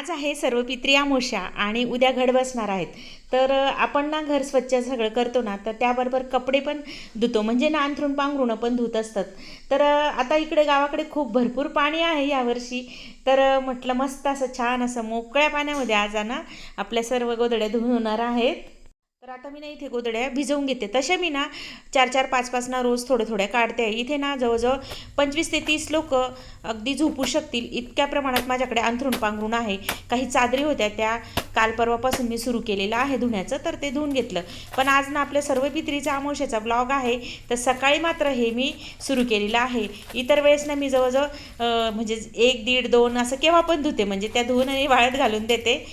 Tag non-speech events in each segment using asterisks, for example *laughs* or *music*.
आज आहे सर्वपित्री अमावस्या आणि उद्या घड बसणार आहेत. तर आपण ना घर स्वच्छ सगळं करतो ना तर त्याबरोबर कपडे पण धुतो. म्हणजे ना अंथरूण पांघरुणं पण धुत असतात. तर आता इकडे गावाकडे खूप भरपूर पाणी आहे यावर्षी तर म्हटलं मस्त असं छान असं मोकळ्या पाण्यामध्ये आज ना आपल्या सर्व गोधड्या धुवून होणार आहेत. तर आता मी ना इथे गोदड्या भिजवून घेते. तसे मी ना चार चार पाच पाच ना रोज थोड्या थोड्या काढते. इथे ना जवळजवळ पंचवीस ते तीस लोक अगदी झोपू शकतील. इतक्या प्रमाणात माझ्याकडे अंथरूण पांघरूण आहे. काही चादरी होत्या त्या काल परवापासून मी सुरू केलेलं आहे धुण्याचं तर ते धुवून घेतलं. पण आज ना आपल्या सर्व पित्रीचा अमावस्याचा ब्लॉग आहे तर सकाळी मात्र हे मी सुरू केलेलं आहे. इतर वेळेस ना मी जवळजवळ म्हणजे एक दीड दोन असं केव्हा पण धुते. म्हणजे त्या धुवून आणि वाळत घालून देते.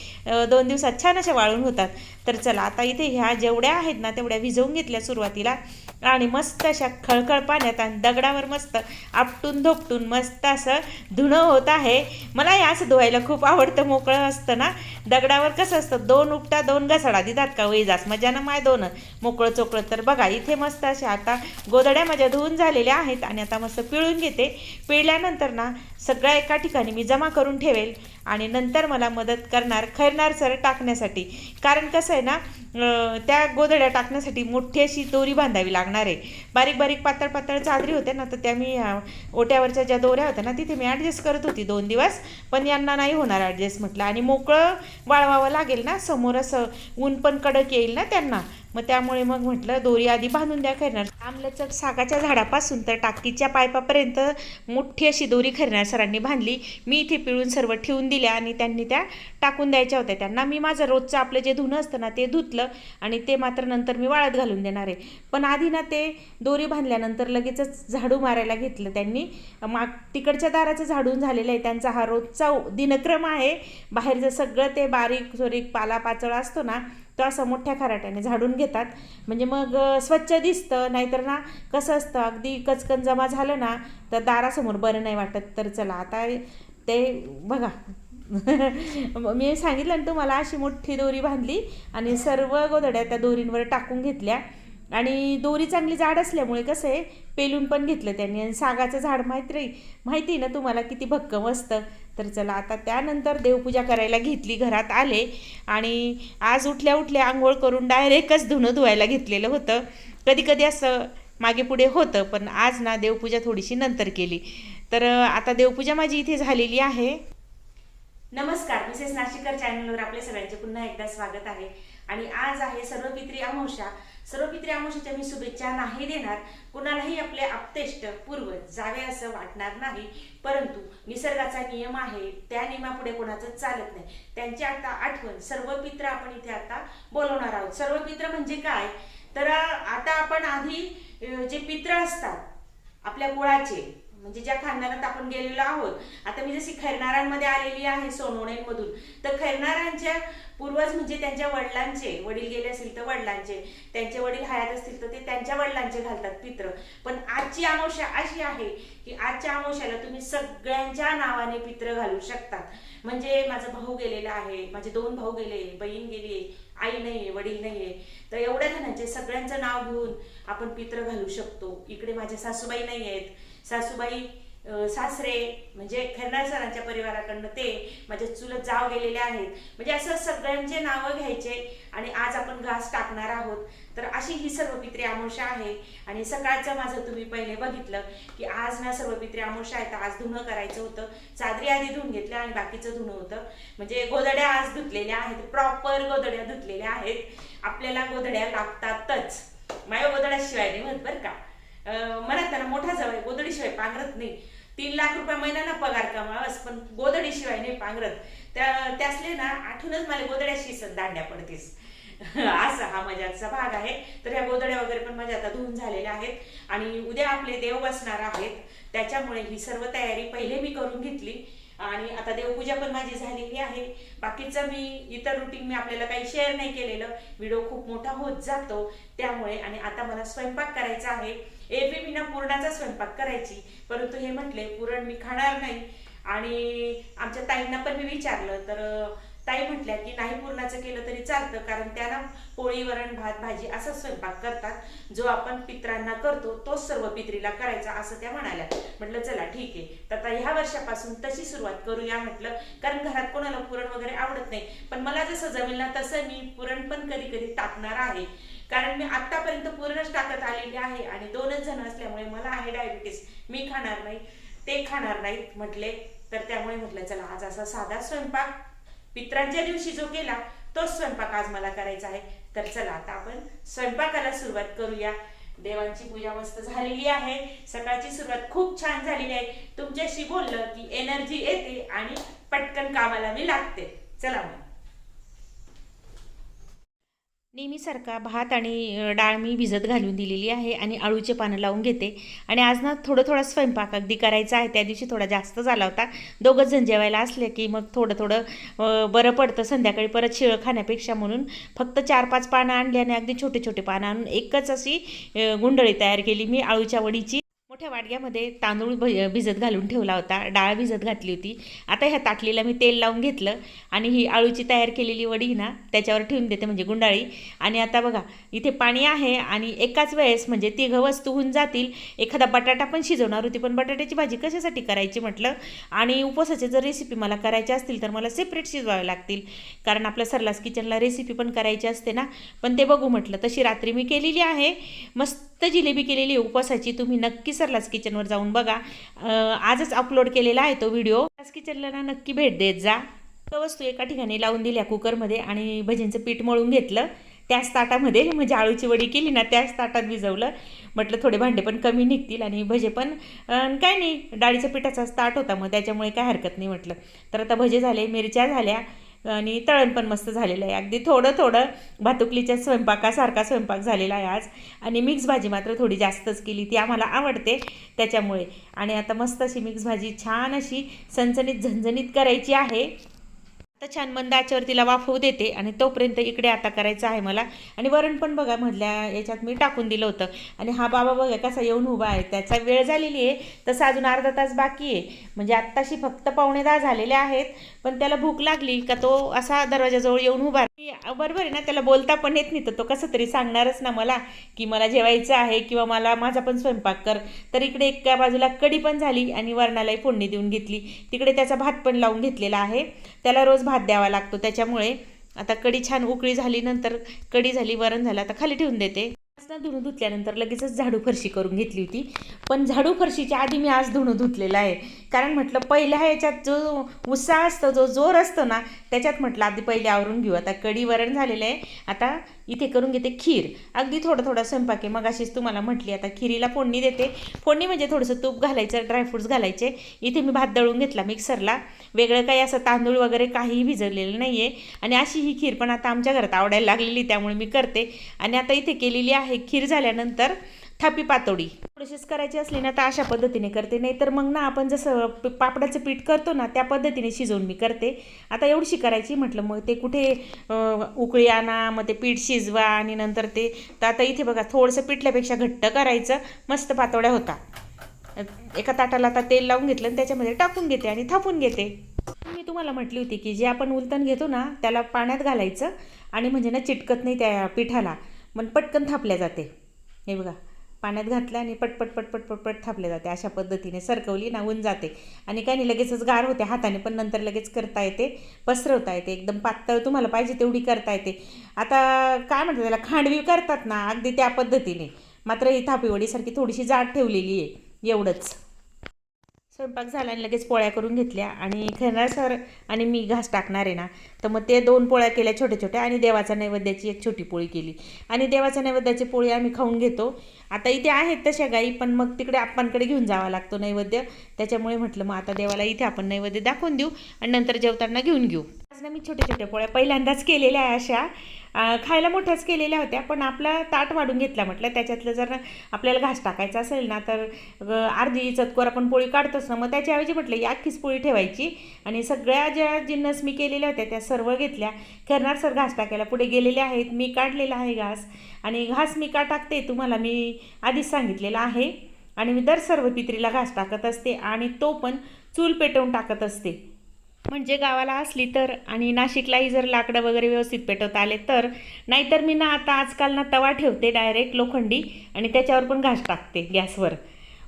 दोन दिवसात छान अशा वाळून होतात. तर चला आता इथे ह्या जेवढ्या आहेत ना तेवढ्या भिजवून घेतल्या सुरुवातीला. आणि मस्त अशा खळखळ पाण्यात आणि दगडावर मस्त आपटून धोपटून मस्त असं धुणं होत आहे. मला हे असं धुवायला खूप आवडतं मोकळं असतं ना. दगडावर कसं असतं दोन उपटा दोन घसाडा दिदात का? वैजास मजानं माय दोन. मोकळं चोकळं तर बघा इथे मस्त अशा आता गोदड्या माझ्या धुवून झालेल्या आहेत आणि आता मस्त पिळून घेते. पिळल्यानंतर ना सगळ्या एका ठिकाणी मी जमा करून ठेवेल. आणि नंतर मला मदत करणार खैरणार सर टाकण्यासाठी. कारण कसं आहे ना त्या गोधड्या टाकण्यासाठी मोठी अशी दोरी बांधावी लागणार आहे. बारीक बारीक पातळ पातळ चादरी होत्या ना तर त्या मी ओट्यावरच्या ज्या दोऱ्या होत्या ना तिथे मी ॲडजस्ट करत होती दोन दिवस. पण यांना नाही होणार ॲडजस्ट म्हटलं. आणि मोकळं वाळवावं लागेल ना समोर असं ऊन पण कडक येईल ना त्यांना. मग त्यामुळे मग म्हटलं दोरी आधी बांधून द्या खैरणार आमलचक सागाच्या झाडापासून तर टाकीच्या पायपापर्यंत मोठी अशी दोरी खरण्या सरांनी बांधली. मी इथे पिळून सर्व ठेवून दिल्या आणि त्यांनी त्या टाकून द्यायच्या होत्या. त्यांना मी माझं रोजचं आपलं जे धुणं असतं ना ते धुतलं आणि ते मात्र नंतर मी वाळत घालून देणार आहे. पण आधी ना ते दोरी बांधल्यानंतर लगेचच झाडू मारायला घेतलं त्यांनी. माग तिकडच्या दाराचं झाडून झालेलं आहे. त्यांचा हा रोजचा दिनक्रम आहे. बाहेरचं सगळं ते बारीक सोरीक पाला असतो ना तो असं मोठ्या खराट्याने झाडून घेतात. म्हणजे मग स्वच्छ दिसतं नाहीतर ना कसं असतं अगदी कचकन जमा झालं ना तर दारासमोर बरं नाही वाटत. तर चला आता ते बघा. *laughs* मी सांगितलं ना तुम्हाला अशी मोठी दोरी बांधली आणि सर्व गोधड्या त्या दोरींवर टाकून घेतल्या. आणि दोरी चांगली जाड असल्यामुळे कसं आहे पेलून पण घेतलं त्यांनी. आणि सागाचं झाड माहीत राही माहिती आहे ना तुम्हाला किती भक्कम असतं? तर चला आता त्यानंतर देवपूजा करायला घेतली घरात आले आणि आज उठल्या उठल्या आंघोळ करून डायरेक्टच धुणं धुवायला घेतलेलं होतं. कधी कधी असं मागे पुढे होतं पण आज ना देवपूजा थोडीशी नंतर केली. तर आता देवपूजा माझी इथे झालेली आहे. नमस्कार मिसेस नाशिकर चॅनलवर आपले सगळ्यांचे पुन्हा एकदा स्वागत आहे. आणि आज आहे सर्वपित्री अमावस्या सर्वपित्री अमावस्याच्या मी शुभेच्छा नाही देणार. कुणालाही आपले आपतेष्ट पूर्व जावे असं वाटणार नाही. परंतु निसर्गाचा नियम आहे त्या नियमापुढे कोणाचं चालत नाही. त्यांची आता आठवण सर्व पित्र आपण इथे आता बोलवणार आहोत. सर्व पित्र म्हणजे काय? तर आता आपण आधी जे पित्र असतात आपल्या कुळाचे म्हणजे ज्या खानदानात आपण गेलेलो आहोत आता मी जशी खैरनारांमध्ये आलेली आहे सोनवणेमधून तर खैरनारांच्या पूर्वज म्हणजे त्यांच्या वडिलांचे वडील गेले असतील तर वडिलांचे त्यांचे वडील हयात असतील तर ते त्यांच्या वडिलांचे घालतात पित्र. पण आजची अमावस्या अशी आहे की आजच्या अमावश्याला तुम्ही सगळ्यांच्या नावाने पित्र घालू शकतात म्हणजे माझा भाऊ गेलेला आहे माझे दोन भाऊ गेले बहीण गेली आई नाहीये वडील नाहीये. तर एवढ्या जणांचे सगळ्यांचं नाव घेऊन आपण पित्र घालू शकतो. इकडे माझ्या सासूबाई नाही आहेत सासूबाई सासरे म्हणजे खैरनार सरांच्या परिवाराकडनं ते माझ्या चुलत जाव गेलेले आहेत. म्हणजे असं सगळ्यांचे नावं घ्यायचे आणि आज आपण घास टाकणार आहोत. तर अशी ही सर्व पित्री अमावस्या आहे. आणि सकाळचं माझं तुम्ही पहिले बघितलं की आज ना सर्व पित्री आहे तर आज धुणं करायचं होतं. चादरी आधी धुवून घेतल्या आणि बाकीचं धुणं होतं. म्हणजे गोदड्या आज धुतलेल्या आहेत. प्रॉपर गोदड्या धुतलेल्या आहेत. आपल्याला गोदड्या लागतातच. माझ्या गोदड्याशिवाय नाही म्हणत बरं का. म्हणत त्याला मोठा जवळ गोदडीशिवाय पांघरत नाही. तीन लाख रुपये महिन्याला पगार कमावास पण गोदडीशिवाय नाही पांघरत. त्या त्यासले ना आठवूनच मला गोदड्याशी दांड्या पडतीस. *laughs* असा हा मजाचा भाग आहे. तर ह्या गोदड्या वगैरे पण माझ्या आता धुवून झालेल्या आहेत. आणि उद्या आपले देव बसणार आहेत. त्याच्यामुळे ही सर्व तयारी पहिले मी करून घेतली. आणि आता देवपूजा पण माझी झालेली आहे. बाकीचं मी इतर रुटीन मी आपल्याला काही शेअर नाही केलेलं. व्हिडिओ खूप मोठा होत जातो. त्यामुळे आणि आता मला स्वयंपाक करायचा आहे. एरवी मी ना पुरणाचा स्वयंपाक करायची. परंतु हे म्हटले पुरण मी खाणार नाही. आणि आमच्या ताईंना पण मी विचारलं तर ताई म्हटल्या की नाही पुरणाचं केलं तरी चालतं कारण त्याला पोळी वरण भात भाजी असा स्वयंपाक करतात. जो आपण पित्रांना करतो तोच सर्व पित्रीला करायचा असं त्या म्हणाल्या. म्हटलं चला ठीक आहे. तर आता ह्या वर्षापासून तशी सुरुवात करूया म्हटलं. कारण घरात कोणाला पुरण वगैरे आवडत नाही. पण मला जसं जमेल ना तसं मी पुरण पण कधी कधी टाकणार आहे. कारण मी आतापर्यंत पुरणच टाकत आलेली आहे आणि दोनच जण असल्यामुळे मला आहे डायबिटीस मी खाणार नाही ते खाणार नाहीत म्हटले. तर त्यामुळे म्हटलं चला आज असा साधा स्वयंपाक पित्रांच्या दिवशी जो केला तोच स्वयंपाक आज मला करायचा आहे. तर चला आता आपण स्वयंपाकाला सुरुवात करूया. देवांची पूजा मस्त झालेली आहे. सकाळची सुरुवात खूप छान झालेली आहे. तुमच्याशी बोललं की एनर्जी येते आणि पटकन कामाला मी लागते. चला मग. नेहमीसारखा भात आणि डाळ मी भिजत घालून दिलेली आहे आणि आळूचे पानं लावून घेते. आणि आज ना थोडं थोडा स्वयंपाक अगदी करायचा आहे. त्या दिवशी थोडा जास्त झाला होता. दोघंच जण जेवायला असले की मग थोडं थोडं बरं पडतं. संध्याकाळी परत शिळं खाण्यापेक्षा म्हणून फक्त चार पाच पानं आणली आणि अगदी छोटे छोटे पानं आणून एकच अशी गुंडळी तयार केली मी आळूच्या वडीची. मोठ्या वाडग्यामध्ये तांदूळ भि भिजत घालून ठेवला होता. डाळ भिजत घातली होती. आता ह्या ताटलीला मी तेल लावून घेतलं आणि ही आळूची तयार केलेली वडी ना त्याच्यावर ठेवून देते म्हणजे गुंडाळी. आणि आता बघा इथे पाणी आहे आणि एकाच वेळेस म्हणजे तिघं वस्तू होऊन जातील. एखादा बटाटा पण शिजवणार होती पण बटाट्याची भाजी कशासाठी करायची म्हटलं? आणि उपवासाच्या जर रेसिपी मला करायच्या असतील तर मला सेपरेट शिजवावे लागतील. कारण आपल्या सरलास किचनला रेसिपी पण करायची असते ना. पण ते बघू म्हटलं तशी रात्री मी केलेली आहे. मस्त जिलेबी केलेली आहे उपवासाची. तुम्ही नक्की सरलास किचनवर जाऊन बघा. आजच अपलोड केलेला आहे तो व्हिडिओ सरलास किचनला ना नक्की भेट देत जा. वस्तू एका ठिकाणी लावून दिल्या कुकरमध्ये आणि भजींचं पीठ मळून घेतलं. त्याच ताटामध्ये म्हणजे आळूची वडी केली ना त्याच ताटात भिजवलं. म्हटलं थोडे भांडे पण कमी निघतील आणि भजे पण काय नाही डाळीच्या पिठाचाच ताट होता मग त्याच्यामुळे काय हरकत नाही म्हटलं. तर आता भजे झाले मिरच्या झाल्या आणि तळण पण मस्त झालेलं आहे. अगदी थोडं थोडं भातुकलीच्या स्वयंपाकासारखा स्वयंपाक झालेला आहे आज. आणि मिक्स भाजी मात्र थोडी जास्तच केली. ती आम्हाला आवडते त्याच्यामुळे. आणि आता मस्त अशी मिक्स भाजी छान अशी सणसणीत झणझणीत करायची आहे. आता छान मंद तिला वाफवू देते आणि तोपर्यंत इकडे आता करायचं आहे मला. आणि वरण पण बघा मधल्या याच्यात मी टाकून दिलं होतं. आणि हा बाबा बघा कसा येऊन उभा आहे. त्याचा वेळ झालेली आहे तसं अजून अर्धा तास बाकी आहे. म्हणजे आत्ताशी फक्त पावणे दहा झालेले आहेत पण त्याला भूक लागली का तो असा दरवाजाजवळ येऊन उभा आहे. बरोबर आहे ना त्याला बोलता पण येत नाही तर तो कसं तरी सांगणारच ना मला की मला जेवायचं आहे किंवा मला माझा पण स्वयंपाक कर. तर इकडे एका बाजूला कडी पण झाली आणि वरणालाही फोडणी देऊन घेतली. तिकडे त्याचा भात पण लावून घेतलेला आहे. त्याला रोज भात द्यावा लागतो. त्याच्यामुळे आता कढी छान उकळी झाली नंतर कढी झाली वरण झालं आता खाली ठेवून देते. आज ना धुणं धुतल्यानंतर लगेचच झाडू फरशी करून घेतली होती. पण झाडू फरशीच्या आधी मी आज धुणं धुतलेलं आहे. कारण म्हटलं पहिल्या ह्याच्यात जो उत्साह असतो जो जोर असतो ना त्याच्यात म्हटलं आधी पहिले आवरून घेऊ. आता कढी वरण झालेलं आहे. आता इथे करून घेते खीर. अगदी थोडं थोडं स्वयंपाक आहे. मग अशीच तुम्हाला म्हटली आता खिरीला फोडणी देते. फोडणी म्हणजे थोडंसं तूप घालायचं ड्रायफ्रूट्स घालायचे. इथे मी भात दळून घेतला मिक्सरला वेगळं काही असं तांदूळ वगैरे काहीही भिजवलेलं नाही आहे आणि अशी ही खीर पण आता आमच्या घरात आवडायला लागलेली त्यामुळे मी करते. आणि आता इथे केलेली आहे खीर झाल्यानंतर थापी पातोडी. थोडीशीच करायची असली ना तर अशा पद्धतीने करते. नाही तर मग ना आपण जसं पापडाचं पीठ करतो ना त्या पद्धतीने शिजवून मी करते. आता एवढीशी करायची म्हटलं मग ते कुठे उकळी आणा मग ते पीठ शिजवा आणि नंतर ते तर आता इथे बघा थोडंसं पिठल्यापेक्षा घट्ट करायचं. मस्त पातोड्या होता. एका ताटाला आता तेल लावून घेतलं आणि त्याच्यामध्ये टाकून घेते आणि थापून घेते. मी तुम्हाला म्हटली होती की जे आपण उलतण घेतो ना त्याला पाण्यात घालायचं आणि म्हणजे ना चिटकत नाही त्या पिठाला मग पटकन थापल्या जाते. हे बघा. पाण्यात घातलं आणि पटपट पटपट पटपट थापले जाते. अशा पद्धतीने सरकवली ना जाते. आणि काही नाही लगेचच गार होते. हाताने पण नंतर लगेच करता येते. पसरवता येते. एकदम पातळ तुम्हाला पाहिजे तेवढी करता येते. आता काय म्हणतात त्याला खांडवी करतात ना अगदी त्या पद्धतीने. मात्र ही थापीवडीसारखी थोडीशी जाड ठेवलेली आहे. एवढंच. स्वयंपाक झाला आणि लगेच पोळ्या करून घेतल्या. आणि खेळणार सर आणि मी घास टाकणार आहे ना तर मग ते दोन पोळ्या केल्या छोट्या छोट्या आणि देवाचा नैवेद्याची एक छोटी पोळी केली. आणि देवाच्या नैवेद्याची पोळी आम्ही खाऊन घेतो. आता इथे आहेत तशा गाई पण मग तिकडे आप्पांकडे घेऊन जावा लागतो नैवेद्य. त्याच्यामुळे म्हटलं मग आता देवाला इथे आपण नैवेद्य दाखवून देऊ आणि नंतर जेवताना घेऊन घेऊ. आज ना मी छोट्या छोट्या पोळ्या पहिल्यांदाच केलेल्या आहे अशा. खायला मोठ्याच केलेल्या होत्या पण आपला ताट वाढून घेतला म्हटलं. त्याच्यातलं जर आपल्याला घास टाकायचा असेल ना तर अर्धी चतकोर आपण पोळी काढतोच ना मग त्याच्याऐवजी म्हटलं ही अख्खीच पोळी ठेवायची. आणि सगळ्या ज्या जिन्नस मी केलेल्या होत्या त्या सर्व घेतल्या. करणार सर घास टाकायला पुढे गेलेले आहेत मी काढलेला आहे घास. आणि घास मी का टाकते तुम्हाला मी आधीच सांगितलेलं आहे. आणि मी दर सर्व पित्रीला घास टाकत असते आणि तो पण चूल पेटवून टाकत असते. म्हणजे गावाला असली तर आणि नाशिकलाही जर लाकडं वगैरे व्यवस्थित पेटवता आले तर नाहीतर मी ना आता आजकाल ना तवा ठेवते डायरेक्ट लोखंडी आणि त्याच्यावर पण घास टाकते गॅसवर.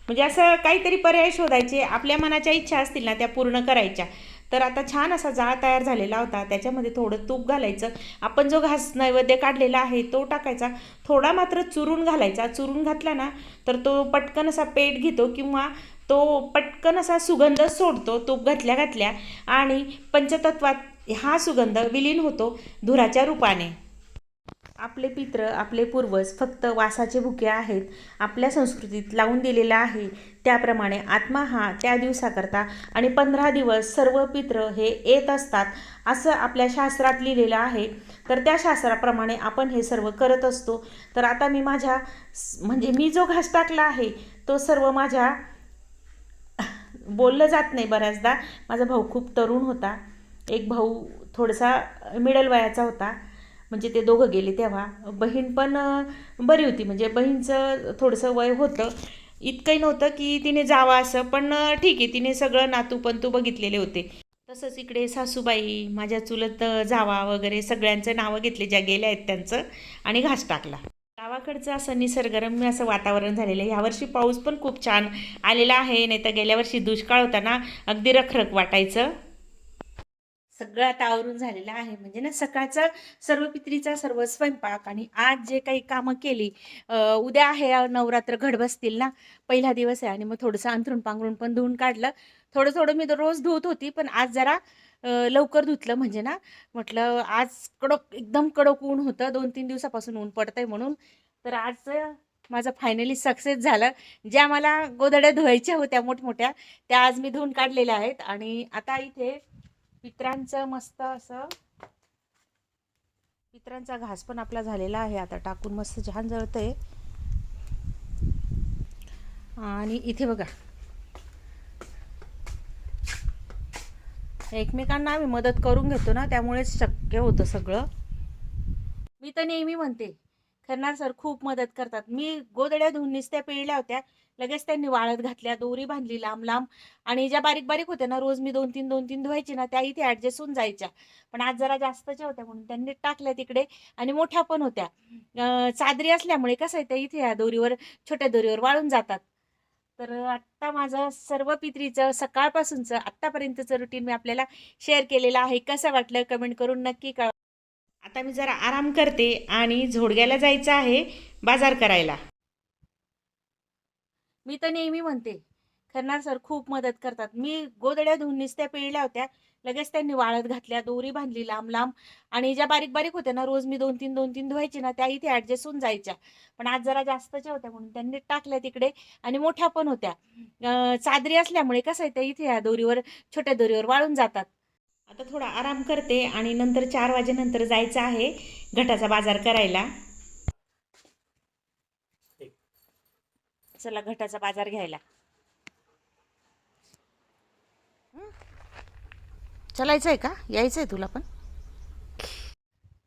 म्हणजे असं काहीतरी पर्याय शोधायचे आपल्या मनाच्या इच्छा असतील ना त्या पूर्ण करायच्या. तर आता छान असा जाळ तयार झालेला होता त्याच्यामध्ये थोडं तूप घालायचं. आपण जो घास नैवेद्य काढलेला आहे तो टाकायचा. थोडा मात्र चुरून घालायचा. चुरून घातला ना तर तो पटकन असा पेट घेतो किंवा तो पटकन असा सुगंध सोडतो तूप घातल्या घातल्या आणि पंचतत्वात हा सुगंध विलीन होतो धुराच्या रूपाने. आपले पित्र आपले पूर्वज फक्त वासाचे भुके आहेत आपल्या संस्कृतीत लावून दिलेला आहे. त्याप्रमाणे आत्मा हा त्या दिवसाकरता आणि पंधरा दिवस सर्व पित्र हे येत असतात असं आपल्या शास्त्रात लिहिलेलं आहे. तर त्या शास्त्राप्रमाणे आपण हे सर्व करत असतो. तर आता मी माझ्या म्हणजे मी जो घास टाकला आहे तो सर्व माझ्या बोललं जात नाही बऱ्याचदा. माझा भाऊ खूप तरुण होता. एक भाऊ थोडासा मिडल वयाचा होता. म्हणजे ते दोघं गेले तेव्हा. बहीण पण बरी होती. म्हणजे बहीणचं थोडंसं वय होतं. इतकंही नव्हतं की तिने जावं असं. पण ठीक आहे. तिने सगळं नातू पण तू बघितलेले होते. तसंच इकडे सासूबाई माझ्या चुलत जावा वगैरे सगळ्यांचं नावं घेतले. ज्या गेल्या आहेत त्यांचं. आणि घास टाकला. गावाकडचं असं निसर्गरम्य असं वातावरण झालेलं आहे. ह्यावर्षी पाऊस पण खूप छान आलेला आहे. नाही तर गेल्या वर्षी दुष्काळ होता ना अगदी रखरख वाटायचं. सगळं आता आवरून झालेलं आहे. म्हणजे ना सकाळचं सर्व पित्रीचा सर्व स्वयंपाक आणि आज जे काही कामं केली उद्या आहे नवरात्र घड बसतील ना पहिला दिवस आहे. आणि मग थोडंसं अंथरून पांघरून पण धुवून काढलं. थोडं थोडं मी तर रोज धुवत होती पण आज जरा लवकर धुतलं म्हणजे ना म्हटलं आज कडक एकदम कडक ऊन होतं दोन तीन दिवसापासून ऊन पडतंय म्हणून. तर आज माझं फायनली सक्सेस झालं. ज्या मला गोदड्या धुवायच्या होत्या मोठमोठ्या त्या आज मी धुवून काढलेल्या आहेत. आणि आता इथे पित्रांचं मस्त असं पित्रांचा घास पण आपला झालेला आहे. आता टाकून मस्त छान जळतंय. आणि इथे बघा एकमेकांना आम्ही मदत करून घेतो ना त्यामुळेच शक्य होतं सगळं. मी तर नेहमी म्हणते खरणार सर खूप मदत करतात. मी गोदड्या धुवून निसत्या पिळल्या होत्या लगेच त्यांनी वाळत घातल्या दोरी बांधली लांब लांब. आणि ज्या बारीक बारीक होत्या ना रोज मी दोन तीन दोन तीन धुवायची ना त्या इथे ऍडजस्ट होऊन जायच्या. पण आज जरा जास्तच्या होत्या म्हणून त्यांनी टाकल्या तिकडे आणि मोठ्या पण होत्या. चादरी असल्यामुळे कसं आहे त्या इथे या दोरीवर छोट्या दोरीवर वाळून जातात. तर आत्ता माझं सर्व पित्रीचं सकाळपासूनचं आत्तापर्यंतचं रुटीन मी आपल्याला शेअर केलेलं आहे. कसं वाटलं कमेंट करून नक्की कळवा. आता मी जरा आराम करते आणि झोडग्याला जायचं आहे बाजार करायला. मी तर नेहमी म्हणते खरणार सर खूप मदत करतात. मी गोदड्या धुवून निसत्या पिळल्या होत्या. लगेच त्यांनी वाळत घातल्या दोरी बांधली लांब लांब. आणि ज्या बारीक बारीक होत्या ना रोज मी दोन तीन दोन तीन धुवायची ना त्या इथे ऍडजस्ट होऊन जायच्या. पण आज जरा जास्तच्या होत्या म्हणून त्यांनी टाकल्या तिकडे आणि मोठ्या पण होत्या. चादरी असल्यामुळे कसं आहे त्या इथे या दोरीवर छोट्या दोरीवर वाळून जातात. आता थोडा आराम करते आणि नंतर चार वाजेनंतर जायचं आहे घटाचा बाजार करायला. चला घटाचा बाजार घ्यायला. चलायचं आहे का? यायचं आहे तुला पण?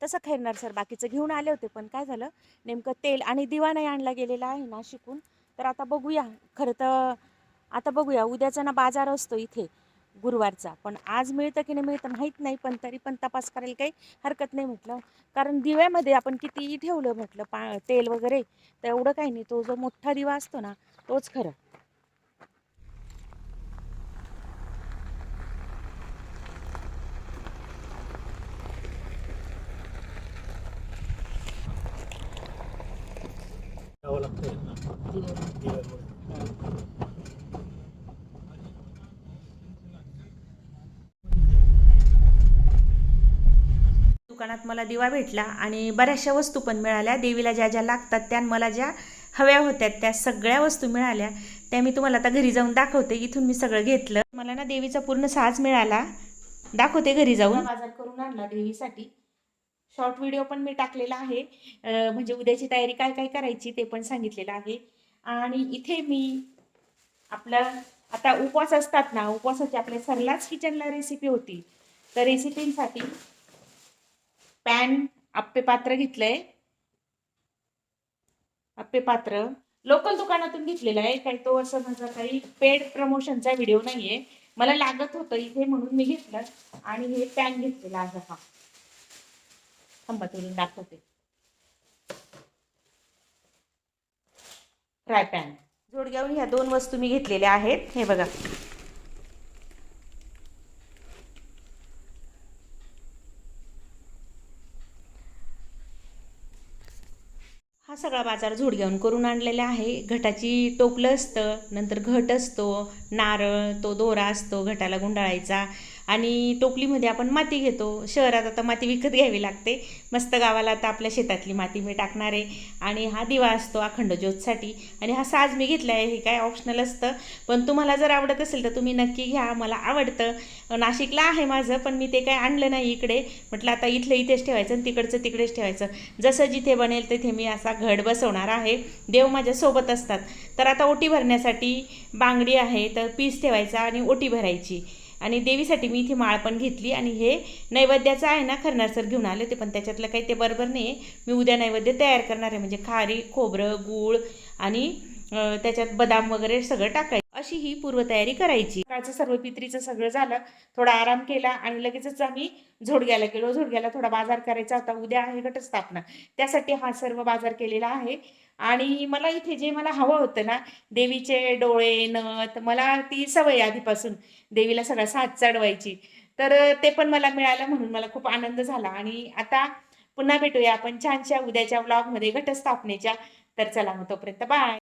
तसं खैरणार सर बाकीचं घेऊन आले होते पण काय झालं? नेमकं तेल आणि दिवा नाही आणला गेलेला आहे ना शिकून तर आता बघूया. खरं तर आता बघूया. उद्याचा ना बाजार असतो इथे गुरुवारचा. पण आज मिळतं की नाही मिळतं माहीत नाही पण तरी पण तपास करायला काही हरकत नाही म्हटलं. कारण दिव्यामध्ये आपण कितीही ठेवलं म्हटलं पा तेल वगैरे तर एवढं काही नाही. तो जो मोठा दिवा असतो ना तोच खरं. लागतं. दुकानात मला दिवा भेटला आणि बऱ्याचशा वस्तू पण मिळाल्या. देवीला ज्या ज्या लागतात त्या मला ज्या हव्या होत्या त्या सगळ्या वस्तू मिळाल्या. त्या मी तुम्हाला आता घरी जाऊन दाखवते. इथून मी सगळं घेतलं. मला ना देवीचा पूर्ण साज मिळाला. दाखवते घरी जाऊन. बाजार करून आणला देवीसाठी. शॉर्ट व्हिडिओ पण मी टाकलेला आहे. म्हणजे उद्याची तयारी काय काय करायची ते पण सांगितलेलं आहे. आणि इथे मी आपलं आता उपवास असतात ना उपवासाची आपल्या सरलाच किचनला रेसिपी होती. तर रेसिपींसाठी पॅन आप्पे पात्र घेतलंय. आप्पे पात्र. लोकल दुकानातून घेतलेलं आहे काही तो असं माझा काही पेड प्रमोशनचा व्हिडिओ नाहीये. मला लागत होतं इथे म्हणून मी घेतलं आणि हे पॅन घेतलेला आहे हा. थांबा तुला दाखवते. फ्राय पॅन जोडग्याहून ह्या दोन वस्तू मी घेतलेल्या आहेत. हे बघा. हा सगळा बाजार झोडग्याहून करून आणलेला आहे. घटाची टोपलं असतं नंतर घट असतो नारळ तो दोरा असतो घटाला गुंडाळायचा. आणि टोपलीमध्ये आपण माती घेतो. शहरात आता माती विकत घ्यावी लागते. मस्त गावाला आता आपल्या शेतातली माती मी टाकणार आहे. आणि हा दिवा असतो अखंड ज्योतसाठी. आणि हा साज मी घेतला आहे. हे काय ऑप्शनल असतं. पण तुम्हाला जर आवडत असेल तर तुम्ही नक्की घ्या. मला आवडतं. नाशिकला आहे माझं पण मी ते काय आणलं नाही इकडे. म्हटलं आता इथलं इथेच ठेवायचं आणि तिकडचं तिकडेच ठेवायचं. जसं जिथे बनेल तिथे मी असा घड बसवणार आहे. देव माझ्यासोबत असतात. तर आता ओटी भरण्यासाठी बांगडी आहे. तर पीस ठेवायचा आणि ओटी भरायची. आणि देवीसाठी मी इथे माळ पण घेतली आणि हे नैवेद्याचं आहे ना खरणारसर घेऊन आले ते पण त्याच्यातलं काही ते बरोबर नाही मी उद्या नैवेद्य तयार करणार आहे म्हणजे खारी खोबरं गूळ आणि त्याच्यात बदाम वगैरे सगळं टाकायचं. अशी ही पूर्वतयारी करायची. सकाळचं सर्व पित्रीचं सगळं झालं थोडा आराम केला आणि लगेचच आम्ही झोडग्याला गेलो. झोडग्याला थोडा बाजार करायचा होता उद्या आहे घटस्थापना. त्यासाठी हा सर्व बाजार केलेला आहे. आणि मला इथे जे मला हवं होतं ना देवीचे डोळे नथ मला ती सवय आधीपासून देवीला सगळा साथ चढवायची. तर ते पण मला मिळालं म्हणून मला खूप आनंद झाला. आणि आता पुन्हा भेटूया आपण छानशा उद्याच्या ब्लॉगमध्ये घटस्थापनेच्या. तर चला मग तोपर्यंत बाय